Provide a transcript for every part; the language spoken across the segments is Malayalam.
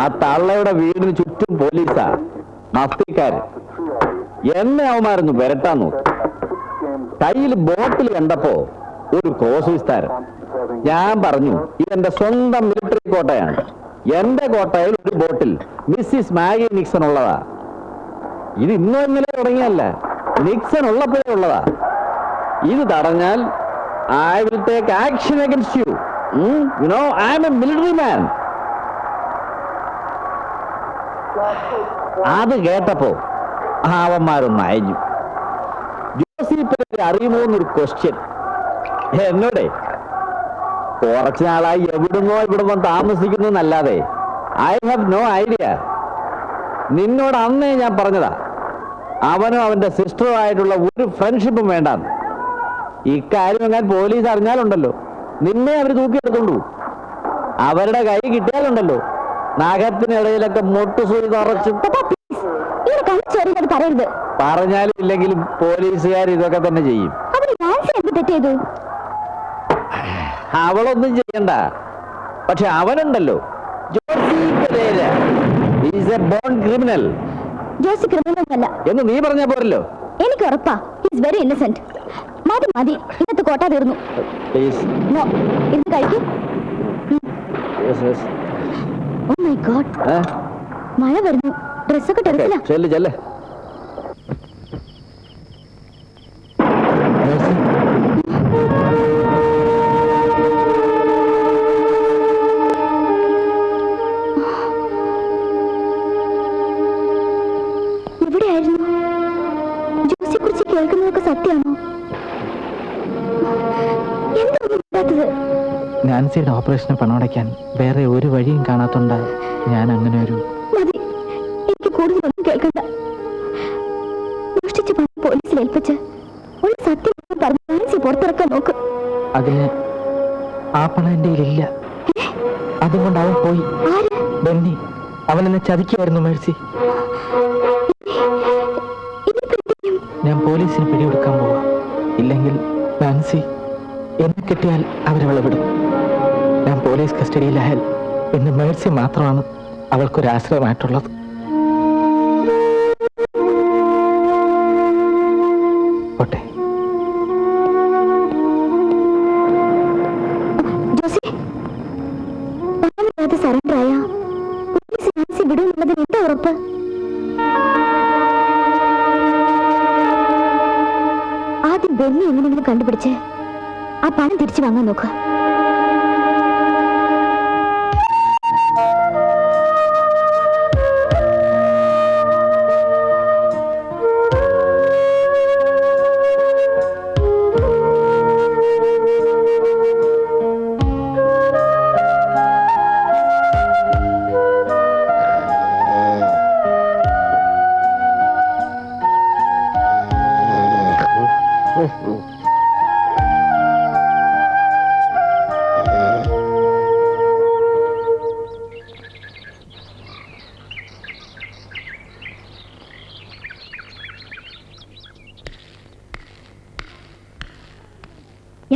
ആ തള്ളയുടെ വീടിന് ചുറ്റും പോലീസാ. മസ്തിക്കാര്. എന്നെ അവന്മാരൊന്ന് വരട്ടാൻ നോക്കി. കയ്യിൽ ബോട്ടിൽ കണ്ടപ്പോ ഒരു ക്രോസ് വിസ്താരം ഞാൻ പറഞ്ഞു ഇതെന്റെ സ്വന്തം മിലിറ്ററി കോട്ടയാണ്. എന്റെ കോട്ടയിൽ ഒരു ബോട്ടിൽ മിസ്സിസ് മാഗി നിക്സൺ ഉള്ളതാ. ഇത് ഇന്നോ ഇന്നലെ തുടങ്ങിയല്ല നിക്സൺ ഉള്ളപ്പോഴേ ഉള്ളതാ. ഇത് തടഞ്ഞാൽ I will take action against you you You know, I'm a military man. അത് കേട്ടപ്പോ അവന്മാരൊന്ന് അയഞ്ഞു ജോസിപ്പനെ അറിയുമോ എന്നൊരു ക്വസ്റ്റ്യൻ എന്നോടെ കുറച്ചു നാളായി എവിടുന്നോ ഇവിടുന്നോ താമസിക്കുന്നു എന്നല്ലാതെ ഐ ഹാവ് നോ ഐഡിയ നിന്നോട് അന്നേ ഞാൻ പറഞ്ഞതാ അവനും അവന്റെ സിസ്റ്ററും ആയിട്ടുള്ള ഒരു ഫ്രണ്ട്ഷിപ്പും വേണ്ടാന്ന്. ഇക്കാര്യം എങ്ങനെ പോലീസ് അറിഞ്ഞാലുണ്ടല്ലോ. നിന്നെ അവർ തൂക്കിയെടുത്തുള്ളൂ അവരുടെ കൈ കിട്ടിയാലുണ്ടല്ലോ. നഖത്തിനിടയിലൊക്കെ മുട്ടുസൂരി തറച്ച് ഇങ്ങനെ കളിച്ചോറിയത് പറയരുത്. പറഞ്ഞാലും ഇല്ലെങ്കിലും പോലീസുകാർ ഇതൊക്കെ തന്നെ ചെയ്യും. അവളൊന്നും ചെയ്യണ്ട. പക്ഷെ അവനുണ്ടല്ലോ. Josy Pereira. Is a born criminal Josy ക്രിമിനലൊന്നല്ല എന്ന് നീ പറഞ്ഞ പോരല്ലോ. എനിക്ക് ഉറപ്പാ. ഈസ് വെരി ഇന്നസെന്റ് മതി മതി. ഇന്നത്തെ കോട്ട തീർന്നു. നോ ഇന്ന് കഴിക്കും. ഓ മൈ ഗോഡ് മഴ വരുന്നു. ഡ്രസ്സൊക്കെ ടെറസില നാൻസിയുടെ ഓപ്പറേഷന് പണമടയ്ക്കാൻ വേറെ ഒരു വഴിയും കാണാത്തോണ്ട ഞാൻ അങ്ങനെ ഒരു മതി. എനിക്ക് കൂടുതലൊന്നും കേൾക്കണ്ട. മോഷ്ടിച്ച പണം പോലീസിൽ ഏൽപ്പിച്ച് ഒരു സത്യം മാത്രം പറഞ്ഞ് നാൻസി പുറത്തിറക്കാൻ നോക്ക്. അതിന് ആ പണം എന്റെ കയ്യിലില്ല. അതുകൊണ്ട് അവൻ പോയി ബെന്നി അവൻ എന്നെ ചതിക്കായിരുന്നു മേഴ്സി? ഞാൻ പോലീസിന് പിടികൊടുക്കാൻ പോവാ. ഇല്ലെങ്കിൽ നാൻസി എന്നെ കിട്ടിയാൽ അവരവളെ വിടും. പോലീസ് കസ്റ്റഡിയിലായാൽ ഇന്ന് മേഴ്സി മാത്രമാണ് അവൾക്കൊരു ആശ്രയമായിട്ടുള്ളത് പോട്ടെ പോലീസ് ആദ്യം ബെന്നി എങ്ങനെയെങ്കിലും കണ്ടുപിടിച്ച് ആ പണം തിരിച്ചു വാങ്ങാൻ നോക്കുക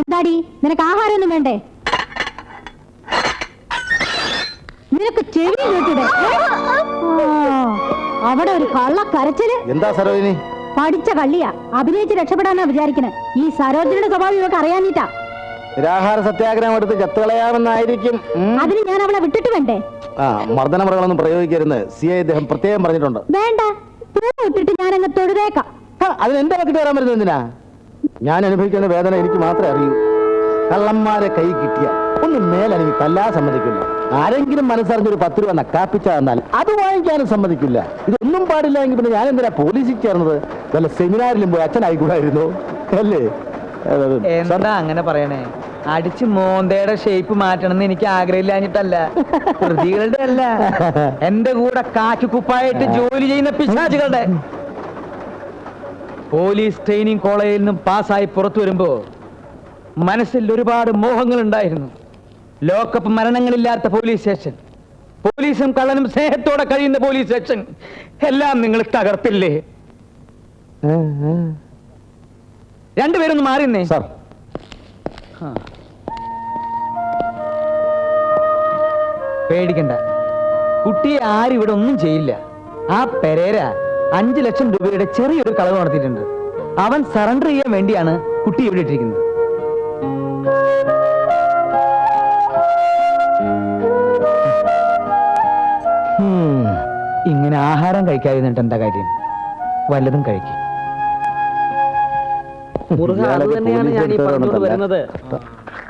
എന്താടി? നിനക്ക് ആഹാരമൊന്നും വേണ്ടേ? നിനക്ക് ചെവി കേട്ടിടെ? അവിടെ ഒരു കള്ള കരച്ചിൽ. എന്താ സരോജിനി? പഠിച്ച കള്ളിയാ. അഭിനയിച്ച് രക്ഷപ്പെടാനാ വിചാരിക്കണേ ഈ സരോജിനിയുടെ സ്വഭാവം ഇവക്ക് അറിയാനിട്ടാ നിരാഹാര സത്യാഗ്രഹം എടുത്ത് ചത്തുകളയാമെന്നായിരിക്കും അതിന് ഞാൻ അവളെ വിട്ടിട്ട് വേണ്ടേ? ആ മർദ്ദന മൃഗങ്ങളൊന്നും പ്രയോഗിക്കരുന്ന് സി ഐ ഇദ്ദേഹം പ്രത്യേകം പറഞ്ഞിട്ടുണ്ട്. വേണ്ട. പൂ ഇട്ടിട്ട് ഞാൻ അങ്ങ് തൊഴുതേക്കാം അതിന് എന്റെ പറ്റി വരാൻ പറ്റുന്നത് എന്തിനാ? ഞാൻ അനുഭവിക്കുന്ന വേദന എനിക്ക് മാത്രമേ അറിയൂ. കള്ളന്മാരെ കൈ കിട്ടിയ ഒന്ന് മേലെനിക്ക് തല്ലാൻ സമ്മതിക്കില്ല. ആരെങ്കിലും മനസ്സറിഞ്ഞൊരു പത്ത് രൂപ നക്കാപ്പിച്ച തന്നാൽ അത് വാങ്ങിക്കാനും സമ്മതിക്കില്ല. ഇതൊന്നും പാടില്ല എങ്കിൽ പിന്നെ ഞാൻ എന്തിനാ പോലീസിൽ ചേർന്നത്? വല്ല സെമിനാറിലും പോയി അച്ഛനായിക്കൂടായിരുന്നു അല്ലേ? എന്താ അങ്ങനെ പറയണേ? അടിച്ച് മോന്തയുടെ ഷേപ്പ് മാറ്റണം എന്ന് എനിക്ക് ആഗ്രഹമില്ലാഞ്ഞിട്ടല്ല. പ്രതികളുടെ അല്ല. എന്റെ കൂടെ കാറ്റുകുപ്പായിട്ട് ജോലി ചെയ്യുന്ന പിശാചുകളുടെ. പോലീസ് ട്രെയിനിങ് കോളേജിൽ നിന്നും പാസ്സായി പുറത്തു വരുമ്പോൾ മനസ്സിൽ ഒരുപാട് മോഹങ്ങൾ ഉണ്ടായിരുന്നു ലോക്കപ്പ് മരണങ്ങളില്ലാത്ത പോലീസ് സ്റ്റേഷൻ. പോലീസും കള്ളനും സ്നേഹത്തോടെ കഴിയുന്ന പോലീസ് സ്റ്റേഷൻ. എല്ലാം നിങ്ങൾ തകർത്തില്ലേ. രണ്ടുപേരൊന്ന് മാറിന്നേ സാർ. പേടിക്കണ്ട. കുട്ടിയെ ആരും ഇവിടെ ഒന്നും ചെയ്യില്ല. ആ പെരേര അഞ്ചു ലക്ഷം രൂപയുടെ ചെറിയൊരു കളവ് നടത്തിയിട്ടുണ്ട്. അവൻ സറണ്ടർ ചെയ്യാൻ വേണ്ടിയാണ് കുട്ടി ഇവിടെ ഇട്ടിരിക്കുന്നത്. ഇങ്ങനെ ആഹാരം കഴിക്കാതിരുന്നിട്ട് എന്താ കാര്യം? വല്ലതും കഴിക്കും.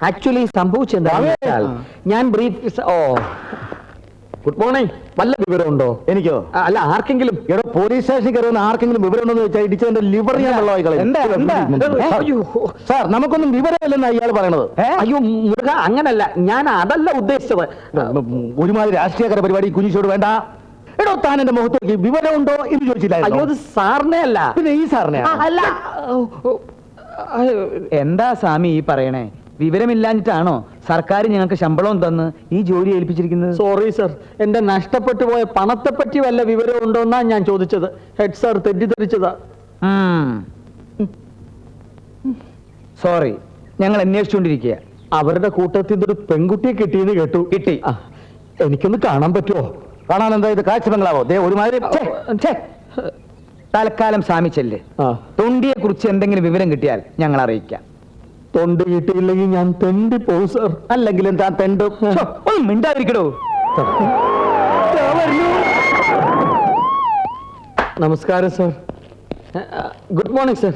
ആക്ച്വലി സംഭവിച്ചെന്താ ഞാൻ ബ്രീഫ് ഓ. ഗുഡ് മോർണിംഗ് വല്ല വിവരമുണ്ടോ? എനിക്കോ? അല്ല ആർക്കെങ്കിലും? എടോ പോലീസ് സ്റ്റേഷനിൽ കയറുന്ന ആർക്കെങ്കിലും വിവരം ഉണ്ടെന്ന് വെച്ചാൽ ഇടിച്ചതിന്റെ ലിവർ ഞാൻ വെള്ളമായി കളയും. സാർ, അയ്യോ. നമുക്കൊന്നും വിവരമില്ലെന്ന് ഇയാൾ പറയണത്. അയ്യോ മുരുക അങ്ങനല്ല. ഞാൻ അതല്ല ഉദ്ദേശിച്ചത്. ഒരുമാതിരി രാഷ്ട്രീയകര പരിപാടി കുഞ്ഞിച്ചോട് വേണ്ട. എടോ താൻ എന്റെ മുഖത്ത് നോക്കി വിവരമുണ്ടോ എന്ന് അയ്യോ ചോദിച്ചില്ലായിരുന്നു ഇത് സാറിനെ അല്ല. പിന്നെ ഈ സാറിനെ അല്ല. എന്താ സ്വാമി ഈ പറയണേ? വിവരമില്ലാഞ്ഞിട്ടാണോ സർക്കാർ ഞങ്ങൾക്ക് ശമ്പളവും തന്ന് ഈ ജോലി ഏൽപ്പിച്ചിരിക്കുന്നത്? സോറി സർ എന്റെ നഷ്ടപ്പെട്ടു പോയ പണത്തെ പറ്റി വല്ല വിവരം ഉണ്ടോന്നാ ഞാൻ ചോദിച്ചത്. Head sir തെറ്റിദ്ധരിച്ചതാ. സോറി ഞങ്ങൾ അന്വേഷിച്ചുകൊണ്ടിരിക്കുക അവരുടെ കൂട്ടത്തിൽ നിന്നൊരു പെൺകുട്ടിയെ കിട്ടിയെന്ന് കേട്ടു. കിട്ടി. എനിക്കൊന്ന് കാണാൻ പറ്റുമോ? കാണാൻ എന്താ ഇത്? കാഴ്ച ബംഗ്ലാവോ? ദേ ഒരുമാതിരി തൽക്കാലം സാമിച്ചല്ലേ ചെല്ല്. തൊണ്ടിയെ കുറിച്ച് എന്തെങ്കിലും വിവരം കിട്ടിയാൽ ഞങ്ങൾ അറിയിക്കാം. തൊണ്ട് കിട്ടിയില്ലെങ്കിൽ ഞാൻ തെണ്ടി പോകും സർ അല്ലെങ്കിലും താൻ തെണ്ട്? ഒന്നും മിണ്ടാതിരിക്കടോ. നമസ്കാരം സർ ഗുഡ് മോർണിംഗ് സർ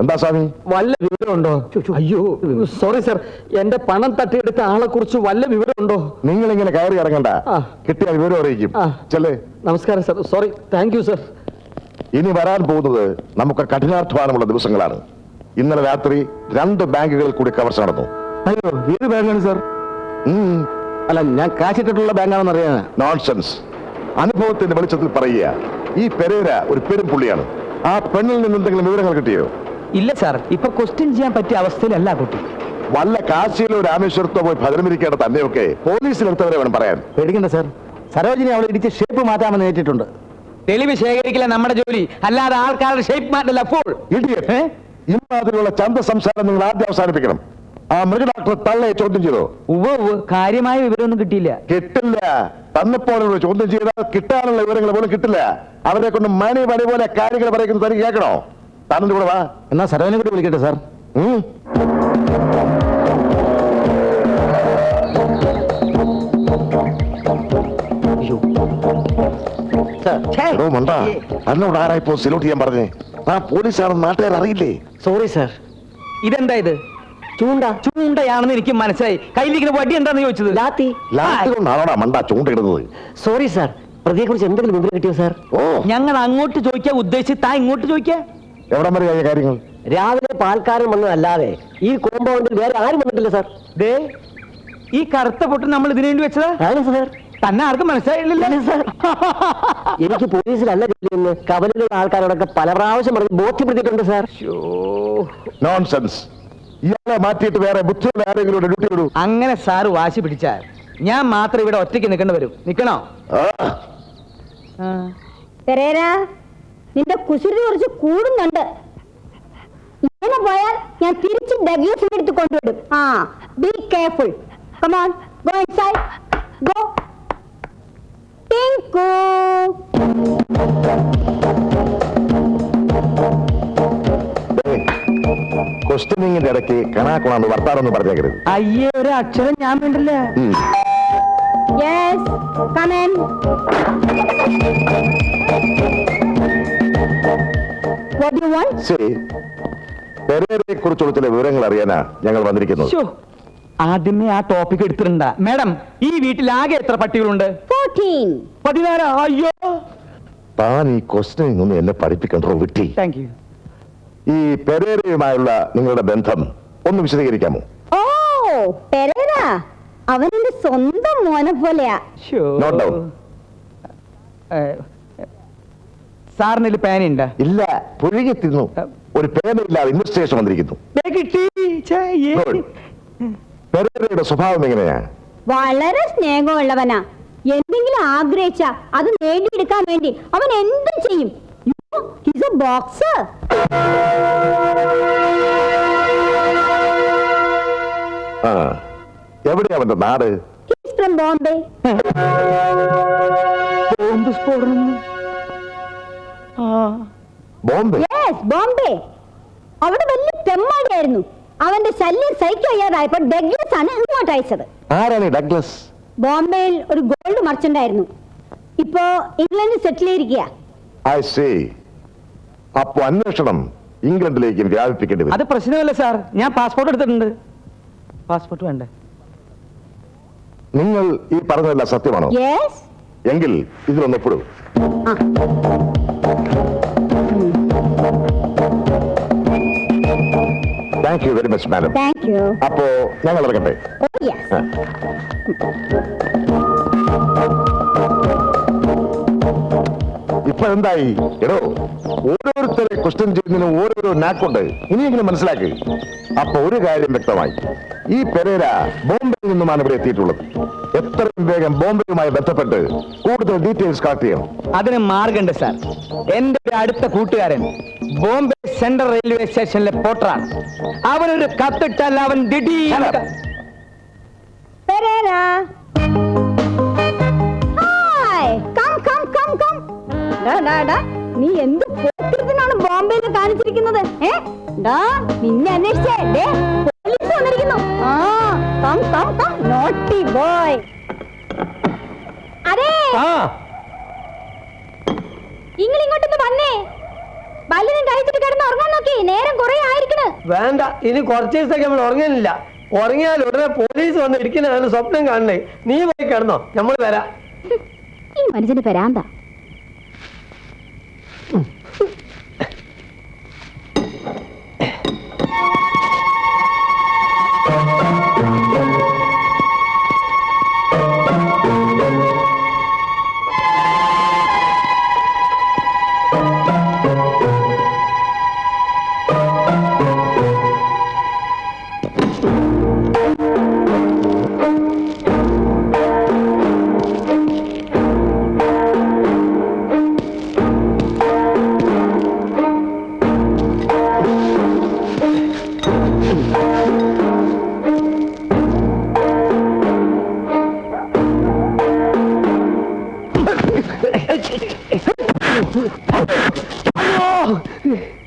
എന്താ സ്വാമി? വല്ല വിവരമുണ്ടോ? അയ്യോ സോറി സർ എന്റെ പണം തട്ടിയെടുത്ത ആളെ കുറിച്ച് വല്ല വിവരമുണ്ടോ? നിങ്ങൾ ഇങ്ങനെ കയറി ഇറങ്ങണ്ട. കിട്ടിയ വിവരം അറിയിക്കും. ചെല്ലേ. നമസ്കാരം sir sorry thank you sir ഇനി വരാൻ പോകുന്നത് നമുക്ക് കഠിനാധ്വാനമുള്ള ദിവസങ്ങളാണ്. ഇന്നലെ രാത്രി രണ്ട് ബാങ്കുകളിൽ കൂടി കവർച്ച നടന്നു. അയ്യോ ഏത് ബാങ്കാണ് സാർ? അല്ല ഞാൻ കാശിട്ടിട്ടുള്ള ബാങ്കാണെന്ന് അറിയാനാ. നോൺസെൻസ് അനുഭവത്തിന്റെ വെളിച്ചത്തിൽ പറയുക ഈ പെരേര ഒരു പെരും പുള്ളിയാണ്. ആ പെണ്ണിൽ നിന്ന് എന്തെങ്കിലും വിവരങ്ങൾ കിട്ടിയോ? ഇല്ല സാർ ഇപ്പൊ ക്വസ്റ്റ്യൻ ചെയ്യാൻ പറ്റിയ അവസ്ഥയിലല്ല കുട്ടി. വല്ല കാശിയിലോ രാമേശ്വരത്തോ പോയി ഭദ്രമിരിക്കേണ്ട തന്നെയൊക്കെ പോലീസിലെടുത്തവരെ വേണം പറയാൻ. പേടിക്കണ്ട സാർ. സരോജിനി അവളെ ഇടിച്ച് ഷേപ്പ് മാറ്റാമെന്ന് ഏറ്റിട്ടുണ്ട്. തെളിവ് ശേഖരിക്കില്ല നമ്മുടെ ജോലി. അല്ലാതെ ആൾക്കാരുടെ ഷേപ്പ് മാറ്റല്ല ഫുൾ ഇടിയറ്റ് ഇമാതിരിയുള്ള ചന്ത സംസാരം നിങ്ങൾ ആദ്യം അവസാനിപ്പിക്കണം. ആ മൃഗഡോക്ടർ തള്ളയെ ചോദ്യം ചെയ്തോ? കാര്യമായ വിവരമൊന്നും കിട്ടിയില്ല. കിട്ടില്ല. തന്നപ്പോൾ ചോദ്യം ചെയ്താൽ കിട്ടാനുള്ള വിവരങ്ങൾ പോലും കിട്ടില്ല. അവരെ കൊണ്ട് മണി മണി പോലെ കാര്യങ്ങൾ പറയുന്നത് തനിക്ക് കേൾക്കണോ? താനും കൂടെ വാ. എന്നാ സരവനെ കൂടി വിളിക്കട്ടെ സാർ. ഹലോ മണ്ടാ. എന്നോട് ആരായിപ്പോ സിലോട്ട് ചെയ്യാൻ പറഞ്ഞേ. ആ പോലീസാണെന്ന് നാട്ടുകാർ അറിയില്ലേ? സോറി സർ ഇതെന്താ ഇത്? ചൂണ്ട ചൂണ്ടയാണെന്ന് എനിക്ക് മനസ്സിലായി. കയ്യിലിരിക്കുന്ന വടി എന്താന്ന് ചോദിച്ചത്? ലാത്തി. ലാസ്റ്റ് കൊണ്ടാണോടാ മണ്ട ചൂണ്ടിടുന്നത് സോറി സാർ പ്രതിയെ കുറിച്ച് എന്തെങ്കിലും വിവരം കിട്ടിയോ സാർ ഓ. ഞങ്ങൾ അങ്ങോട്ട് ചോദിക്കാൻ ഉദ്ദേശിച്ച് താ ഇങ്ങോട്ട് ചോദിക്കാ. എവിടം വരെ ആയ കാര്യങ്ങൾ? രാവിലെ പാൽക്കാരൻ വന്നതല്ലാതെ ഈ കോമ്പൗണ്ടിൽ വേറെ ആരും വന്നിട്ടില്ല സാർ ദേ ഈ കറുത്ത പൊട്ട് നമ്മൾ ഇതിനു വേണ്ടി വെച്ചതാ? ആണ് സാർ തന്നെ ആർക്കും മനസ്സിലായില്ല സാർ. എനിക്ക് പോലീസിലല്ല ജോലിയെന്ന് കവലിലുള്ള ആൾക്കാരോടൊക്കെ പല പ്രാവശ്യം പറഞ്ഞ് ബോധ്യപ്പെടുത്തിയിട്ടുണ്ട് സാർ. നോൺസെൻസ് ഇയാളെ മാറ്റിയിട്ട് വേറെ ബുദ്ധിയുള്ള ആരെങ്കിലും ഡ്യൂട്ടി വിടൂ അങ്ങനെ സാറ് വാശി പിടിച്ചാൽ ഞാൻ മാത്രം ഇവിടെ ഒറ്റയ്ക്ക് നിൽക്കേണ്ടി വരും. നിൽക്കണോ? പെരേര നിന്റെ കുസൃതി കുറച്ച് കൂടുന്നുണ്ട്. ഇങ്ങനെ പോയാൽ ഞാൻ തിരിച്ച് ഡഗ്ലസിന്റെ അടുത്ത് കൊണ്ടുവിടും. ആ be careful come on go inside go Tinku ക്വസ്റ്റ്യനിങ്ങിന്റെ ഇടയ്ക്ക് കണാക്കുണാന്ന് വർത്താനൊന്നും പറഞ്ഞേക്കരുത്. അയ്യേ ഒരു അക്ഷരം ഞാൻ വേണ്ടില്ല ഉം. Yes come on what you want ശരി. പെരേരയെ കുറിച്ചുള്ള ചില വിവരങ്ങൾ അറിയാനാ ഞങ്ങൾ വന്നിരിക്കുന്നത്. ശ്ശോ, ആദ്യമേ ആ ടോപ്പിക് എടുത്തിട്ടുണ്ട്. മാഡം ഈ വീട്ടിൽ ആകെ എത്ര പട്ടികളുണ്ട്? 14 പതിനാറ്. അയ്യോ. താൻ ഈ ക്വസ്റ്റനിങ് ഒന്നും എന്നെ പഠിപ്പിക്കണ്ടോ വിട്ടി താങ്ക് യു ഈ പെരേരയുമായുള്ള നിങ്ങളുടെ ബന്ധം ഒന്ന് വിശദീകരിക്കാമോ? ഓ പെരേര. അവൻ എന്റെ സ്വന്തം മോനെ പോലെയാ. സാറിന് ഇതിൽ ഉണ്ട് ഇല്ല പുഴുകി തിന്നു ഒരു പേനയില്ലാതെ ഇൻവെസ്റ്റിഗേഷൻ വന്നിരിക്കുന്നു. കിട്ടി. പെരേരയുടെ സ്വഭാവം എങ്ങനെയാ? വളരെ സ്നേഹമുള്ളവനാ. എന്തെങ്കിലും ആഗ്രഹിച്ച അത് നേടിയെടുക്കാൻ വേണ്ടി അവൻ എന്തും ചെയ്യും. ബോക്സ് ആ എവിടെയാ അവന്റെ നാട്? He's ഫ്രം ബോംബെ ബോംബ് സ്ഫോടനം ആ. ബോംബെ യെസ് ബോംബെ അവിടെ വലിയ തെമ്മാടിയായിരുന്നു. അവന്റെ ശല്യം സഹിക്കാൻ വയ്യാതായപ്പോ ഡഗ്ലസ് ആണ് ഇങ്ങോട്ട് അയച്ചത്. ആരാണ് ഈ ഡഗ്ലസ്? ബോംബെയിൽ ഒരു ഗോൾഡ് മർച്ചന്റ് ആയിരുന്നു. ഇപ്പോ ഇംഗ്ലണ്ടിൽ സെറ്റിൽ ചെയ്തിരിക്കുക ഐ സേ അപ്പൊ അന്വേഷണം ഇംഗ്ലണ്ടിലേക്കും വ്യാപിപ്പിക്കേണ്ടി വരും. അത് പ്രശ്നമല്ല സാർ. ഞാൻ പാസ്പോർട്ട് എടുത്തിട്ടുണ്ട്. പാസ്പോർട്ട് വേണ്ടേ? നിങ്ങൾ ഈ പറഞ്ഞതെല്ലാം സത്യമാണോ? യെസ് എങ്കിൽ ഇതിലൊന്ന് ഒപ്പിടൂ thank you very much madam thank you അപ്പോ ഞങ്ങൾ ഇറങ്ങട്ടെ. യെസ് ഇപ്പൊ എന്തായി എടോ ഓരോരുത്തരെ ക്വസ്റ്റ്യൻ ചെയ്യുന്നതിന് ഓരോരോ നാക്കുണ്ട്. ഇനിയെങ്കിലും മനസ്സിലാക്കി. അപ്പൊ ഒരു കാര്യം വ്യക്തമായി. ഈ പെരേര ബോംബെയിൽ നിന്നുമാണ് ഇവിടെ എത്തിയിട്ടുള്ളത്. എത്രയും വേഗം ബോംബെയുമായി ബന്ധപ്പെട്ട് കൂടുതൽ ഡീറ്റെയിൽസ് കളക്ട് ചെയ്യണം. അതിന് മാർഗമുണ്ട് സാർ എന്റെ ഒരു അടുത്ത കൂട്ടുകാരൻ ബോംബെ സെൻട്രൽ റെയിൽവേ സ്റ്റേഷനിലെ പോട്ടറാണ്. അവനൊരു കത്തിട്ടാൽ അവൻ ദിടീർ നീ എന്ത് പോക്കിരുത്തിനാണ് ബോംബെയിൽ കാണിച്ചിരിക്കുന്നത്? നിന്നെ അന്വേഷിച്ചേ. പോലീസ് വന്നിരിക്കുന്നു. ആ come come come naughty boy അതെ. ഇങ്ങോട്ടൊന്ന് വന്നേ. ബല്ലിനും കഴിച്ചിട്ട് കിടന്ന് ഉറങ്ങാൻ നോക്കി. നേരം കുറെ ആയിരിക്കണ്. വേണ്ട ഇനി കുറച്ച് ദിവസത്തേക്ക് നമ്മൾ ഉറങ്ങുന്നില്ല. ഉറങ്ങിയാൽ ഉടനെ പോലീസ് വന്ന് ഇരിക്കുന്നതാണ് സ്വപ്നം കാണണേ. നീ പോയി കിടന്നോ നമ്മൾ വരാം. ഈ മനുഷ്യന്റെ പെരാന്ത.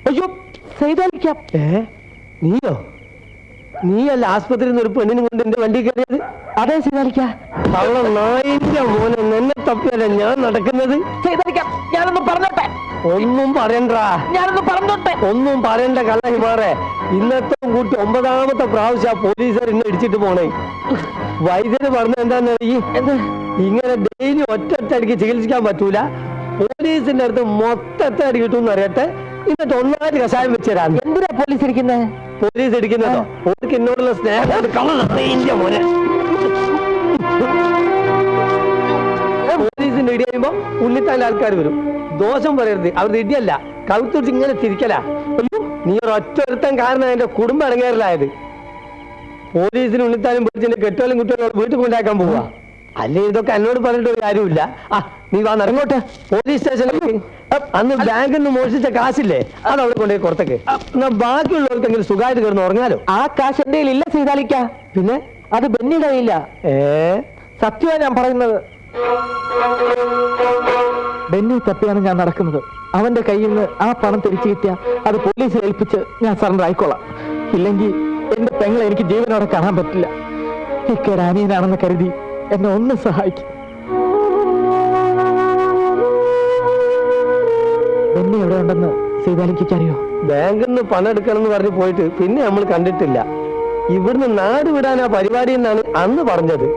അയ്യോ സൈതാലിക്കാം ഏ? നീയോ? നീയല്ല ആസ്പത്രിയിൽ നിന്ന് ഒരു പെണ്ണിനും കൊണ്ട് എന്റെ വണ്ടി കയറിയത്. അതെ സൈതാലിക്ക അവളെ നായിന്റെ മോനെ നിന്നെ തപ്പിയല്ല ഞാൻ നടക്കുന്നത്? ചെയ്തടിക്കാം ഞാനൊന്ന് പറഞ്ഞോട്ടെ. ഒന്നും പറയണ്ടാ. ഞാനൊന്ന് പറഞ്ഞോട്ടെ. ഒന്നും പറയണ്ട കള്ള ഹിമാറെ ഇന്നത്തെ കൂട്ടി ഒമ്പതാമത്തെ പ്രാവശ്യം പോലീസുകാർ ഇന്ന് ഇടിച്ചിട്ട് പോണേ. വൈദ്യര് പറഞ്ഞ എന്താന്ന് ഈ ഇങ്ങനെ ഡെയിലി ഒറ്റ ഒറ്റ അടിക്ക് ചികിത്സിക്കാൻ പറ്റൂല. പോലീസിന്റെ അടുത്ത് മൊത്തത്തെ അടി കിട്ടും അറിയട്ടെ. എന്നിട്ട് ഒന്നാമത് കഷായം വെച്ചുതരാന്ന് എന്തിനാ പോലീസ് ഇരിക്കുന്നത് പോലീസ് ഇരിക്കുന്നതോ? ഓർക്ക് എന്നോടുള്ള സ്നേഹം. മോനെ. പോലീസിന്റെ ഇടി കഴിയുമ്പോ ഉണ്ണിത്താന്റെ ആൾക്കാർ വരും. ദോഷം പറയരുത്. അവരുടെ ഇടിയല്ല കഴുത്തുടിച്ച് ഇങ്ങനെ തിരിക്കല നീ ഒരു ഒറ്റ ഒരുത്തൻ കാരണം എന്റെ കുടുംബം ഇറങ്ങേറിലായത് പോലീസിന് ഉണ്ണിത്താനും പോലീസിന്റെ കെട്ടോലും കുട്ടികളും വീട്ടിൽ കൊണ്ടാക്കാൻ പോവാ. അല്ലേ ഇതൊക്കെ എന്നോട് പറഞ്ഞിട്ട് ഒരു കാര്യമില്ല. ആ നീ വാ ഇറങ്ങോട്ട് പോലീസ് സ്റ്റേഷനിലേക്ക്. അന്ന് ബാങ്കിൽ നിന്ന് മോഷിച്ച കാശില്ലേ? അത് അവിടെ കൊണ്ടുപോയി പുറത്തേക്ക്. എന്നാ ബാക്കിയുള്ളവർക്കെങ്കിലും സുഖമായിട്ട് കിടന്ന് ഉറങ്ങാലോ? ആ കാശ് എന്റെ ഇല്ല സീതാലിക്ക പിന്നെ? അത് ബെന്നിയുടെ കയ്യില്ല ഏ? സത്യമാണ് ഞാൻ പറയുന്നത്. ബെന്നി തപ്പിയാണ് ഞാൻ നടക്കുന്നത്. അവന്റെ കയ്യിൽ നിന്ന് ആ പണം തിരിച്ചു കിട്ടിയ അത് പോലീസിൽ ഏൽപ്പിച്ച് ഞാൻ സറണ്ടർ ആയിക്കോളാം. ഇല്ലെങ്കിൽ എന്റെ പെങ്ങളെ എനിക്ക് ജീവനോടെ കാണാൻ പറ്റില്ല. ഇക്കയുടെ അനിയനാണെന്ന് കരുതി എന്നെ ഒന്ന് സഹായിക്കും. ബെന്നി എവിടെ ഉണ്ടെന്ന് സീതാലിക്ക് അറിയോ ബാങ്കിൽ നിന്ന് പണം എടുക്കണം എന്ന് പറഞ്ഞ് പോയിട്ട് പിന്നെ നമ്മൾ കണ്ടിട്ടില്ല. ഇവിടുന്ന് നാട് വിടാനാ പരിപാടി എന്നാണ് അന്ന് പറഞ്ഞത്?